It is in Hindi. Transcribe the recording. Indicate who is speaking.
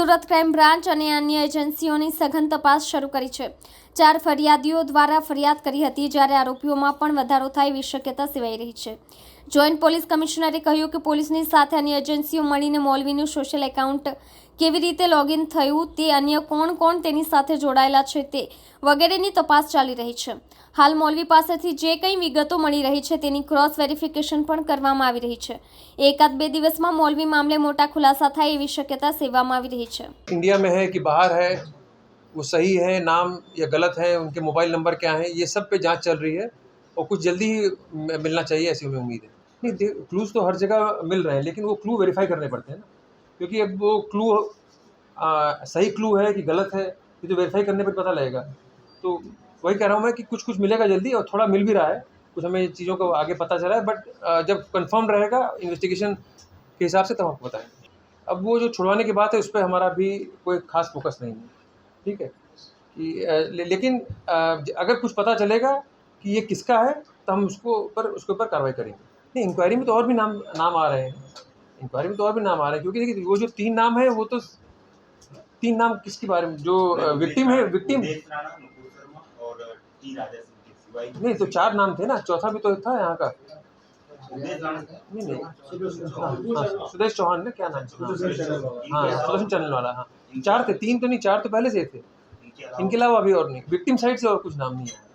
Speaker 1: સુરત ક્રાઇમ બ્રાન્ચ અને અન્ય એજન્સીઓની સઘન તપાસ શરૂ કરી છે. ચાર ફરિયાદીઓ દ્વારા ફરિયાદ કરી હતી, જ્યારે આરોપીઓમાં પણ વધારો થાય એવી શક્યતા સેવાઈ રહી છે. જોઈન્ટ પોલીસ કમિશનરે કહ્યું કે પોલીસની સાથે અન્ય એજન્સીઓ મળીને મોલવીનું સોશિયલ એકાઉન્ટ કેવી રીતે લોગિન થયું તે અન્ય કોણ કોણ તેની સાથે જોડાયેલા છે તે વગેરેની તપાસ ચાલી રહી છે હાલ મૌલવી પાસેથી જે કંઈ વિગતો મળી રહી છે તેની ક્રોસ વેરિફિકેશન પણ કરવામાં આવી રહી છે એકાદ બે દિવસમાં મૌલવી મામલે મોટા ખુલાસા થાય એવી શક્યતા સેવામાં આવી રહી છે
Speaker 2: इंडिया में है कि बाहर है वो सही है नाम या गलत है उनके मोबाइल नंबर क्या हैं ये सब पे जांच चल रही है और कुछ जल्दी ही म- मिलना चाहिए ऐसी हमें उम्मीद है नहीं क्लूज़ तो हर जगह मिल रहे हैं लेकिन वो क्लू वेरीफाई करने पड़ते हैं ना। क्योंकि अब वो क्लू सही क्लू है कि गलत है ये तो वेरीफाई करने पर पता लगेगा। तो वही कह रहा हूँ मैं कि कुछ कुछ मिलेगा जल्दी और थोड़ा मिल भी रहा है कुछ हमें चीज़ों को आगे पता चला है बट जब कन्फर्म रहेगा इन्वेस्टिगेशन के हिसाब से तब आपको बताएँगे अब वो जो छुड़वाने की बात है उस पर हमारा भी कोई खास फोकस नहीं है ठीक है? कि ले, लेकिन अगर कुछ पता चलेगा कि ये किसका है तो हम उसको ऊपर उसके ऊपर कार्रवाई करेंगे। नहीं इंक्वायरी में तो और भी नाम नाम आ रहे हैं। इंक्वायरी में तो और भी नाम आ रहे हैं क्योंकि देखिए वो जो तीन नाम है वो तो तीन नाम किसके बारे में जो विक्टिम है विक्टिम नहीं तो चार नाम थे ना चौथा भी तो था यहाँ का। नहीं नहीं हाँ, हाँ, सुदेश चौहान ना क्या नाम हाँ सुदर्शन चैनल वाला हाँ। चार थे तीन तो नहीं चार तो पहले से थे।
Speaker 3: इनके अलावा
Speaker 2: इनके अलावा अभी और नहीं। विक्टिम साइड से और कुछ नाम नहीं है